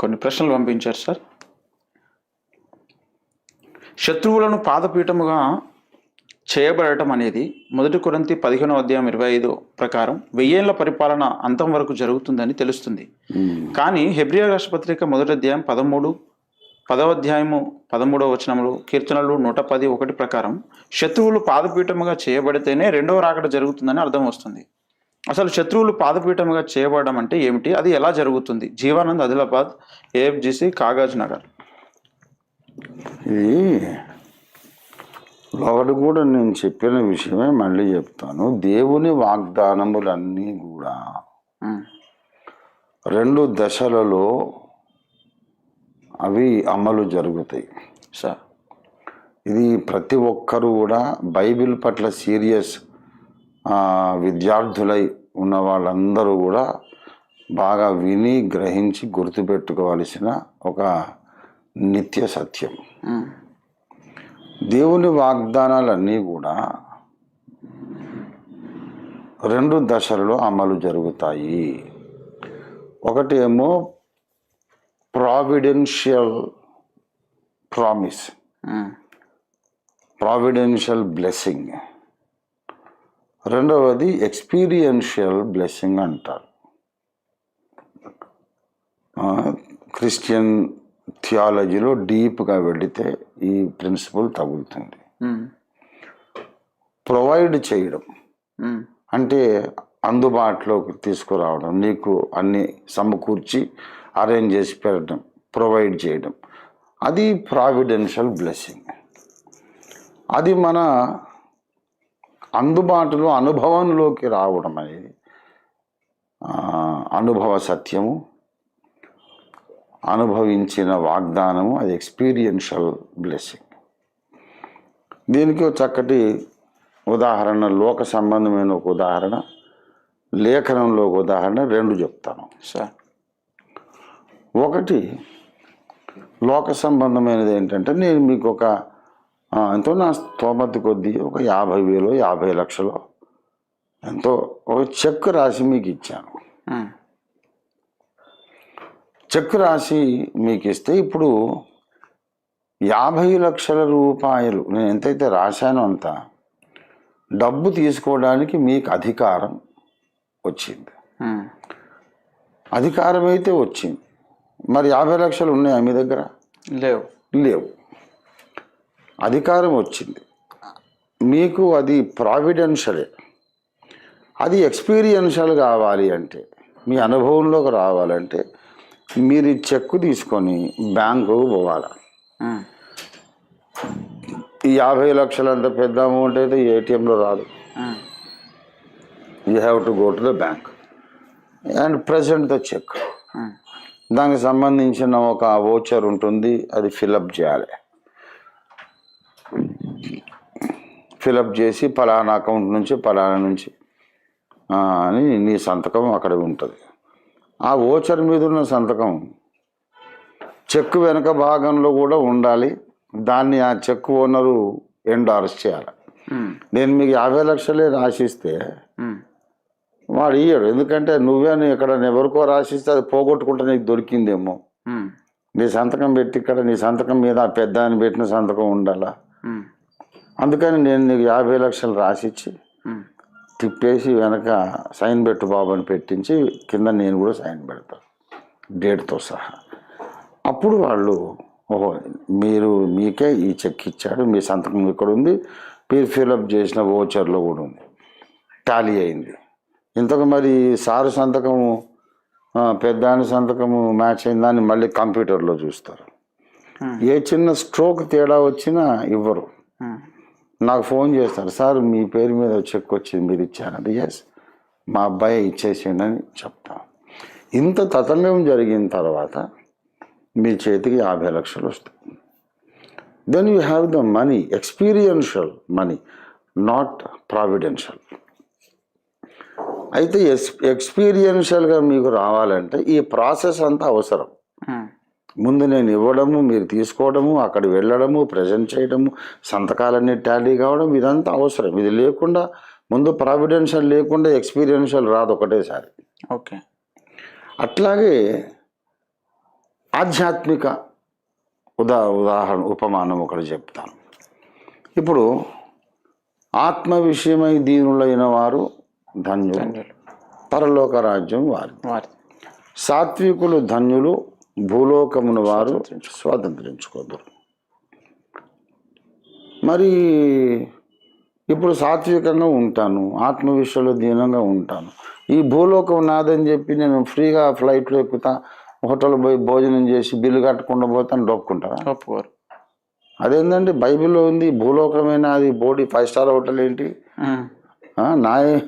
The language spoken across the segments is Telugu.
కొన్ని ప్రశ్నలు పంపించారు సార్. శత్రువులను పాదపీఠముగా చేయబడటం అనేది మొదటి కొరంతి పదిహేనో అధ్యాయం ఇరవై ఐదు ప్రకారం వెయ్యేళ్ళ పరిపాలన అంతం వరకు జరుగుతుందని తెలుస్తుంది. కానీ హెబ్రియా రాష్ట్రపత్రిక మొదటి అధ్యాయం పదమూడు పదవ అధ్యాయము పదమూడవ వచనములు కీర్తనలు నూట పది ఒకటి ప్రకారం శత్రువులు పాదపీఠముగా చేయబడితేనే రెండవ రాకడ జరుగుతుందని అర్థం వస్తుంది. అసలు శత్రువులు పాదపీఠముగా చేయబడడం అంటే ఏమిటి? అది ఎలా జరుగుతుంది? జీవానంద్ ఆదిలాబాద్ ఏఎఫ్జిసి కాగజ్ నగర్. ఇది ఒకటి కూడా నేను చెప్పిన విషయమే మళ్ళీ చెప్తాను. దేవుని వాగ్దానములన్నీ కూడా రెండు దశలలో అవి అమలు జరుగుతాయి. సార్. ఇది ప్రతి ఒక్కరు కూడా బైబిల్ పట్ల సీరియస్ విద్యార్థులై ఉన్న వాళ్ళందరూ కూడా బాగా విని గ్రహించి గుర్తుపెట్టుకోవాల్సిన ఒక నిత్య సత్యం. దేవుని వాగ్దానాలన్నీ కూడా రెండు దశలలో అమలు జరుగుతాయి. ఒకటి ఏమో ప్రావిడెన్షియల్ ప్రామిస్. Providential blessing. రెండవది ఎక్స్పీరియన్షియల్ బ్లెస్సింగ్ అంటారు. క్రిస్టియన్ థియాలజీలో డీప్గా వెళితే ఈ ప్రిన్సిపల్ తగులుతుంది. ప్రొవైడ్ చేయడం. ఉమ్, అంటే అందుబాటులోకి తీసుకురావడం. నీకు అన్ని సమకూర్చి అరేంజ్ చేసి పెట్టడం ప్రొవైడ్ చేయడం. అది ప్రావిడెన్షియల్ బ్లెస్సింగ్ అది మన అందుబాటులో అనుభవంలోకి రావడం అనేది అనుభవ సత్యము అనుభవించిన వాగ్దానము అది ఎక్స్పీరియన్షియల్ బ్లెస్సింగ్ దీనికి ఒక చక్కటి ఉదాహరణ లోక సంబంధమైన ఒక ఉదాహరణ లేఖనంలో ఒక ఉదాహరణ రెండు చెప్తాను. సార్. ఒకటి లోక సంబంధమైనది ఏంటంటే నేను మీకు ఒక ఎంతో నా స్తోమత కొద్దీ ఒక యాభై వేలు యాభై లక్షలు ఎంతో ఒక చెక్ రాసి మీకు ఇచ్చాను. చెక్ రాసి మీకు ఇస్తే ఇప్పుడు యాభై లక్షల రూపాయలు నేను ఎంతైతే రాశానో అంత డబ్బు తీసుకోవడానికి మీకు అధికారం వచ్చింది. అధికారం అయితే వచ్చింది. మరి యాభై లక్షలు ఉన్నాయా మీ దగ్గర? లేవు. లేవు. అధికారం వచ్చింది. మీకు అది ప్రావిడెన్షియలే. అది ఎక్స్పీరియన్షియల్ కావాలి అంటే మీ అనుభవంలోకి రావాలంటే మీరు చెక్కు తీసుకొని బ్యాంకుకు పోవాలి. యాభై లక్షలు అంత పెద్ద అమౌంట్ అయితే ఏటీఎంలో రాదు. You have to go to the bank and present the cheque దానికి సంబంధించిన ఒక వోచర్ ఉంటుంది అది ఫిలప్ చేయాలి. ఫిలప్ చేసి పలానా అకౌంట్ నుంచి పలానా నుంచి అని నీ సంతకం అక్కడ ఉంటుంది. ఆ ఓచర్ మీద ఉన్న సంతకం చెక్ వెనక భాగంలో కూడా ఉండాలి. దాన్ని ఆ చెక్ ఓనరు ఎండార్స్ చేయాలి. నేను మీకు యాభై లక్షలే రాసిస్తే వాడు ఇయ్యడు. ఎందుకంటే నువ్వే ఇక్కడ ఎవరికో రాసిస్తే అది పోగొట్టుకుంటే నీకు దొరికిందేమో. నీ సంతకం పెట్టి ఇక్కడ నీ సంతకం మీద ఆ పెద్ద ఆయన పెట్టిన సంతకం ఉండాలా? అందుకని నేను నీకు యాభై లక్షలు రాసిచ్చి తిప్పేసి వెనక సైన్ పెట్టు బాబు అని పెట్టించి కింద నేను కూడా సైన్ పెడతాను డేట్తో సహా. అప్పుడు వాళ్ళు ఓహో మీరు మీకే ఈ చెక్ ఇచ్చాడు మీ సంతకం ఇక్కడ ఉంది మీరు ఫిలప్ చేసిన ఓచర్లో కూడా ఉంది. టాలీ అయింది. ఇంతకు మరి సారు సంతకము పెద్ద సంతకము మ్యాచ్ అయిందని మళ్ళీ కంప్యూటర్లో చూస్తారు. ఏ చిన్న స్ట్రోక్ తేడా వచ్చినా ఇవ్వరు. నాకు ఫోన్ చేస్తారు సార్ మీ పేరు మీద చెక్ వచ్చింది మీరు ఇచ్చారంటే ఎస్ మా అబ్బాయి ఇచ్చేసిండని చెప్తాం. ఇంత తతంగం జరిగిన తర్వాత మీ చేతికి యాభై లక్షలు వస్తాయి. Then you have the money experiential money not providential అయితే ఎక్స్ ఎక్స్పీరియన్షియల్గా మీకు రావాలంటే ఈ ప్రాసెస్ అంతా అవసరం. Hmm. ముందు నేను ఇవ్వడము మీరు తీసుకోవడము అక్కడ వెళ్ళడము ప్రజెంట్ చేయడము సంతకాలన్నీ టాలీ కావడం ఇదంతా అవసరం. ఇది లేకుండా ముందు ప్రావిడెన్షియల్ లేకుండా ఎక్స్పీరియన్షియల్ రాదు ఒకటేసారి. ఓకే. అట్లాగే ఆధ్యాత్మిక ఉదా ఉదాహరణ ఉపమానం ఒకటి చెప్తాను. ఇప్పుడు ఆత్మ విషయమై దీనులైన వారు ధన్యులు. ధన్యులు. పరలోక రాజ్యం వారి వారి సాత్వికులు ధన్యులు భూలోకమును వారు స్వాతంత్రించుకోదురు. మరి ఇప్పుడు సాత్వికంగా ఉంటాను ఆత్మ విషయంలో దీనంగా ఉంటాను. ఈ భూలోకం నాదని చెప్పి నేను ఫ్రీగా ఫ్లైట్లో ఎక్కుతా హోటల్ పోయి భోజనం చేసి బిల్లు కట్టకుండా పోతాను డొక్కుంటారా ఒప్పుకోరు. అదేంటంటే బైబిల్లో ఉంది భూలోకమైన అది బోడి ఫైవ్ స్టార్ హోటల్ ఏంటి. ఆ, నాది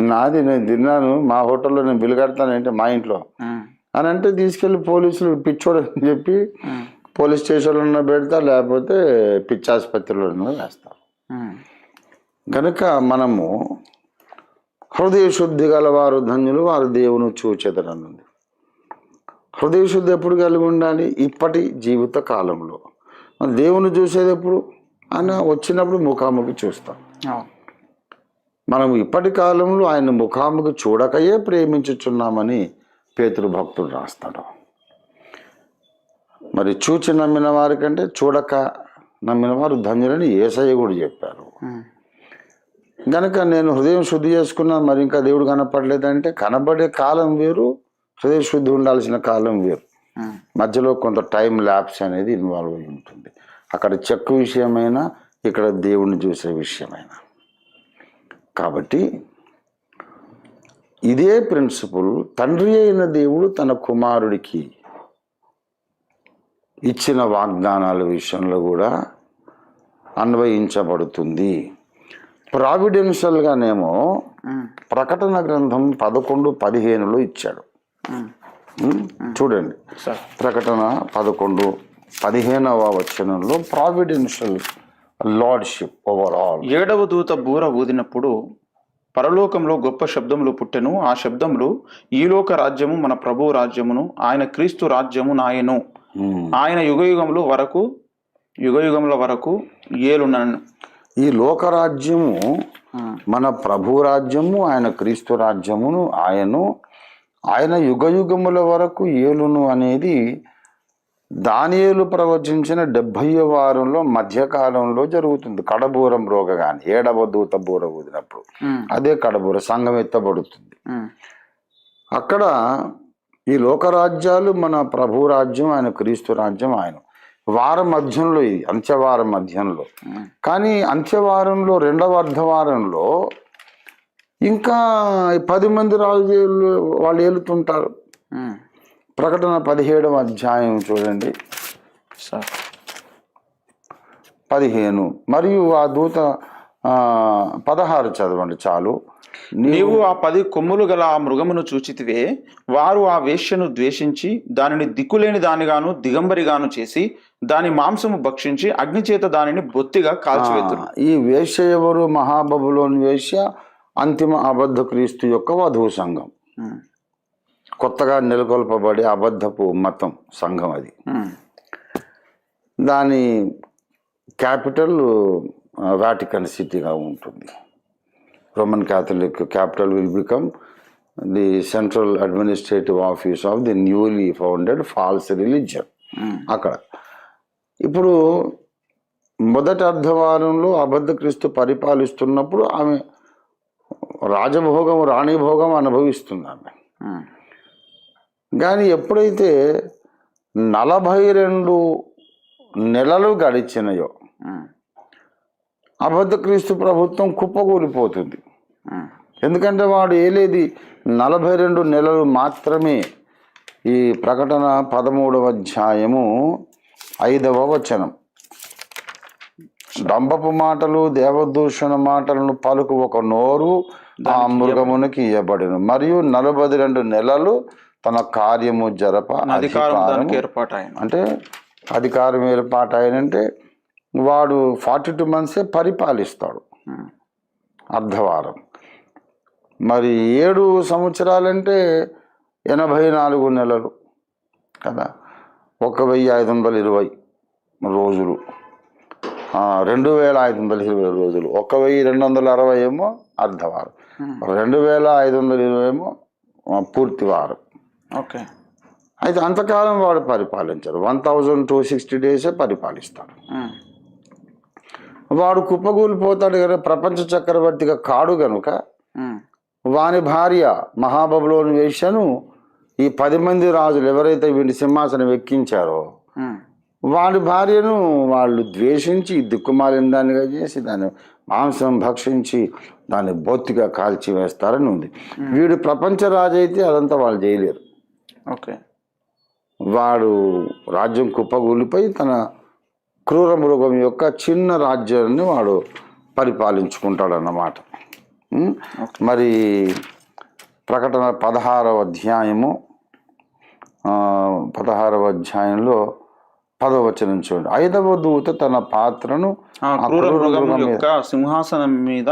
నాది నేను తిన్నాను మా హోటల్లో నేను బిల్లు కడతాను ఏంటి? మా ఇంట్లో. అని అంటే తీసుకెళ్ళి పోలీసులు పిచ్చోడు అని చెప్పి. పోలీస్ స్టేషన్లో పెడతా లేకపోతే పిచ్చి ఆసుపత్రిలో వేస్తారు ఉమ్. కనుక మనము హృదయ శుద్ధి గల వారు ధన్యులు వారు దేవుని చూచెదరనుంది హృదయ శుద్ధి ఎప్పుడు కలిగి ఉండాలి ఇప్పటి జీవిత కాలంలో మన దేవుని చూసేది ఎప్పుడు ఆయన వచ్చినప్పుడు ముఖాముఖి చూస్తాం. మనం ఇప్పటి కాలంలో ఆయన ముఖాముఖి చూడకయే ప్రేమించుచున్నామని పేతురు భక్తుడు రాస్తాడు. మరి చూచి నమ్మిన వారికంటే చూడక నమ్మిన వారు ధన్యులని ఏసయ్య కూడా చెప్పారు. గనక నేను హృదయం శుద్ధి చేసుకున్నా మరి ఇంకా దేవుడు కనపడలేదంటే కనబడే కాలం వేరు హృదయ శుద్ధి ఉండాల్సిన కాలం వేరు. మధ్యలో కొంత టైం ల్యాప్స్ అనేది ఇన్వాల్వ్ అయి ఉంటుంది. అక్కడ చెక్ విషయమైనా ఇక్కడ దేవుణ్ణి చూసే విషయమైనా. కాబట్టి ఇదే ప్రిన్సిపల్ తండ్రి అయిన దేవుడు తన కుమారుడికి ఇచ్చిన వాగ్దానాల విషయంలో కూడా అన్వయించబడుతుంది. ప్రావిడెన్షియల్గానేమో. ప్రకటన గ్రంథం పదకొండు పదిహేనులో ఇచ్చాడు. చూడండి. ప్రకటన పదకొండు పదిహేనవ వచనంలో ప్రావిడెన్షియల్ లార్డ్షిప్ ఓవర్ ఆల్ ఏడవ దూత బూర ఊదినప్పుడు పరలోకంలో గొప్ప శబ్దములు పుట్టెను. ఆ శబ్దములు ఈలోక రాజ్యము మన ప్రభు రాజ్యమును ఆయన క్రీస్తు రాజ్యము నాయను. ఆయన యుగయుగములు వరకు యుగయుగముల వరకు ఏలునను. ఈ లోకరాజ్యము మన ప్రభు రాజ్యము ఆయన క్రీస్తు రాజ్యమును ఆయను ఆయన యుగ యుగముల వరకు ఏలును అనేది దానియేలు ప్రవచించిన డెబ్భై వారంలో మధ్యకాలంలో జరుగుతుంది కడబూరం రోగ కానీ ఏడవ దూత బూర ఊదినప్పుడు. అదే కడబూర సంఘం ఎత్తబడుతుంది. అక్కడ ఈ లోకరాజ్యాలు మన ప్రభు రాజ్యం ఆయన క్రీస్తు రాజ్యం ఆయన వారం మధ్యంలో ఇది అంత్యవారం మధ్యంలో. కానీ అంత్యవారంలో రెండవ అర్ధవారంలో ఇంకా పది మంది రాజు వాళ్ళు ఏలుతుంటారు. ప్రకటన పదిహేడవ అధ్యాయం చూడండి. సార్. పదిహేను. మరియు ఆ దూత పదహారు చదవండి చాలు. నీవు ఆ పది కొమ్ములు గల ఆ మృగమును చూచితివే. వారు ఆ వేశ్యను ద్వేషించి దానిని దిక్కులేని దానిగాను దిగంబరిగాను చేసి దాని మాంసము భక్షించి అగ్నిచేత దానిని బొత్తిగా కాల్చివేతురు. ఈ వేశ్య ఎవరు? మహాబబులోని వేశ్య అంతిమ అబద్ధ క్రీస్తు యొక్క వధువు సంఘం. కొత్తగా నెలకొల్పబడే అబద్ధపు మతం సంఘం అది ఉమ్. దాని క్యాపిటల్ వాటికన్ సిటీగా ఉంటుంది Roman Catholic capital will become the central administrative office of the newly founded false religion um. అక్కడ ఇప్పుడు మొదటి అర్ధవారంలో అబద్ధ క్రీస్తు పరిపాలిస్తున్నప్పుడు ఆమె రాజభోగం రాణిభోగం అనుభవిస్తుంది ఆమె ఉమ్. కానీ ఎప్పుడైతే నలభై రెండు నెలలు గడిచినాయో. అబద్ధ క్రీస్తు ప్రభుత్వం కుప్పకూలిపోతుంది. ఎందుకంటే వాడు ఏలేది నలభై రెండు నెలలు మాత్రమే ఈ ప్రకటన పదమూడవ అధ్యాయము ఐదవ వచనం డంబపు మాటలు దేవదూషణ మాటలను పలుకు ఒక నోరు ఆ మృగమునికి ఇయ్యబడిన మరియు నలభై రెండు నెలలు తన కార్యము జరప అధికారం ఏర్పాటు అంటే అధికారం ఏర్పాటు ఆయనంటే వాడు ఫార్టీ టూ మంత్సే పరిపాలిస్తాడు. అర్ధవారం. మరి ఏడు సంవత్సరాలంటే ఎనభై నాలుగు నెలలు కదా? ఒక వెయ్యి ఐదు వందల ఇరవై రోజులు. రెండు వేల ఐదు వందల ఇరవై రోజులు. ఒక వెయ్యి రెండు వందల అరవై ఏమో అర్ధవారం. రెండు వేల ఐదు వందల ఇరవై ఏమో పూర్తి వారం. ఓకే. అయితే అంతకాలం వాడు పరిపాలించరు. వన్ థౌజండ్ టూ సిక్స్టీ డేసే పరిపాలిస్తాడు. వాడు కుప్పకూలిపోతాడు కదా ప్రపంచ చక్రవర్తిగా కాడు గనుక వాని భార్య మహాబబులోని వేశ్యను ఈ పది మంది రాజులు ఎవరైతే వీడి సింహాసనం ఎక్కించారో వాడి భార్యను వాళ్ళు ద్వేషించి దిక్కుమాలిన దానిగా చేసి దాన్ని మాంసం భక్షించి దాన్ని బొత్తిగా కాల్చి వేస్తారని ఉంది వీడు ప్రపంచ రాజు అయితే అదంతా వాళ్ళు చేయలేరు. వాడు రాజ్యం కుప్పగూలిపోయి తన క్రూర మృగం యొక్క చిన్న రాజ్యాన్ని వాడు పరిపాలించుకుంటాడు అన్నమాట? మరి ప్రకటన పదహారవ అధ్యాయము ఆ, పదహారవ అధ్యాయంలో పదవ వచనం చూడండి. ఐదవ దూత తన పాత్రను యొక్క సింహాసనం మీద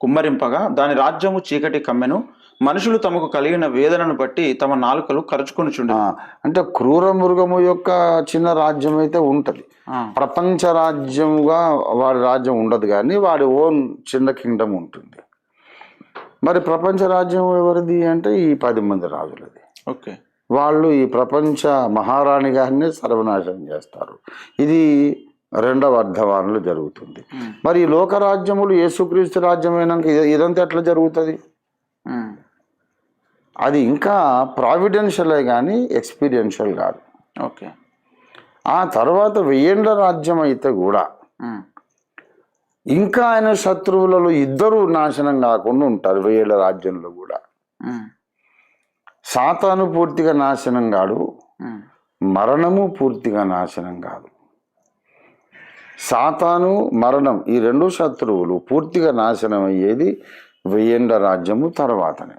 కుమ్మరింపగా దాని రాజ్యము చీకటి కమ్మెను మనుషులు తమకు కలిగిన వేదనను బట్టి తమ నాలుకలు కరుచుకొని చుండి. ఆ, అంటే క్రూర మృగము యొక్క చిన్న రాజ్యం అయితే ఉంటది. ప్రపంచ రాజ్యముగా వాడి రాజ్యం ఉండదు కానీ వాడి ఓన్ చిన్న కింగ్డమ్ ఉంటుంది. మరి ప్రపంచ రాజ్యం ఎవరిది అంటే ఈ పది మంది రాజులది. ఓకే. వాళ్ళు ఈ ప్రపంచ మహారాణి గారిని సర్వనాశనం చేస్తారు. ఇది రెండవ అర్ధవారంలో జరుగుతుంది. మరి ఈ లోకరాజ్యములు యేసుక్రీస్తు రాజ్యమైనాక ఇది- ఇదంతా ఎట్లా జరుగుతుంది? అది ఇంకా ప్రావిడెన్షియలే కానీ ఎక్స్పీరియన్షియల్ కాదు. ఓకే. ఆ తర్వాత వెయ్యేండ్ల రాజ్యం అయితే కూడా ఇంకా ఆయన శత్రువులలో ఇద్దరు నాశనం కాకుండా ఉంటారు వెయ్యేళ్ళ రాజ్యంలో కూడా. సాతాను పూర్తిగా నాశనం కాడు మరణము పూర్తిగా నాశనం కాదు. సాతాను మరణం ఈ రెండు శత్రువులు పూర్తిగా నాశనం అయ్యేది వెయ్యేండ్ల రాజ్యము తర్వాతనే.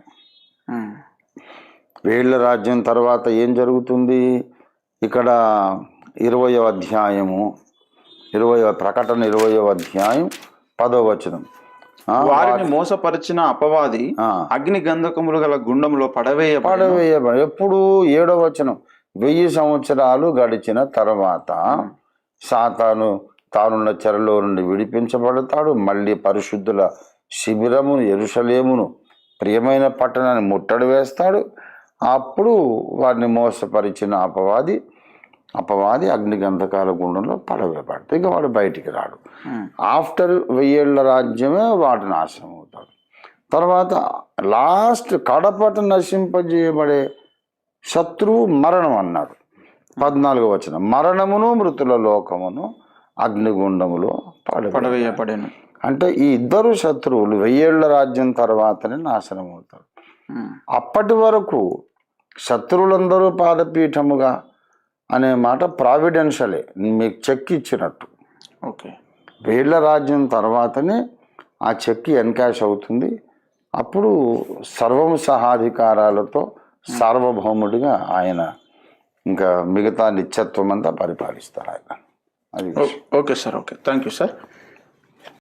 వేళ్ళ రాజ్యం తర్వాత ఏం జరుగుతుంది? ఇక్కడ ఇరవయో అధ్యాయము ఇరవయో ప్రకటన ఇరవయో అధ్యాయం పదో వచనం. వారిని మోసపరిచిన అపవాది. అగ్ని గంధకములు గల గుండంలో పడవేయబడి పడవేయబడి ఎప్పుడు ఏడో వచనం. వెయ్యి సంవత్సరాలు గడిచిన తర్వాత సాతాను తానున్న చెరలో నుండి విడిపించబడతాడు. మళ్ళీ పరిశుద్ధుల శిబిరమును ఎరుసలేమును ప్రియమైన పట్టణాన్ని ముట్టడి వేస్తాడు. అప్పుడు వారిని మోసపరిచిన అపవాది అపవాది అగ్ని గంధకాల గుండంలో పడవేయబడతాడు. ఇంకా వాడు బయటికి రాడు. ఆఫ్టర్ వెయ్యేళ్ళ రాజ్యమే వాడు నాశనం అవుతాడు. తర్వాత లాస్ట్ కడపట నశింపజేయబడే శత్రువు మరణం అన్నాడు. పద్నాలుగో వచ్చిన మరణమును మృతుల లోకమును అగ్నిగుండములో పడవ పడవేయబడేను. అంటే ఈ ఇద్దరు శత్రువులు వెయ్యేళ్ళ రాజ్యం తర్వాతనే నాశనం అవుతారు. అప్పటి వరకు శత్రువులందరూ పాదపీఠముగా అనే మాట ప్రావిడెన్షియలే. మీకు చెక్ ఇచ్చినట్టు. ఓకే. వేళ్ళ రాజ్యం తర్వాతనే ఆ చెక్ ఎన్కాష్ అవుతుంది. అప్పుడు సర్వము సహాధికారాలతో సార్వభౌముడిగా ఆయన ఇంకా మిగతా నిత్యత్వం అంతా పరిపాలిస్తారు ఆయన. అది okay sir okay. Thank you sir.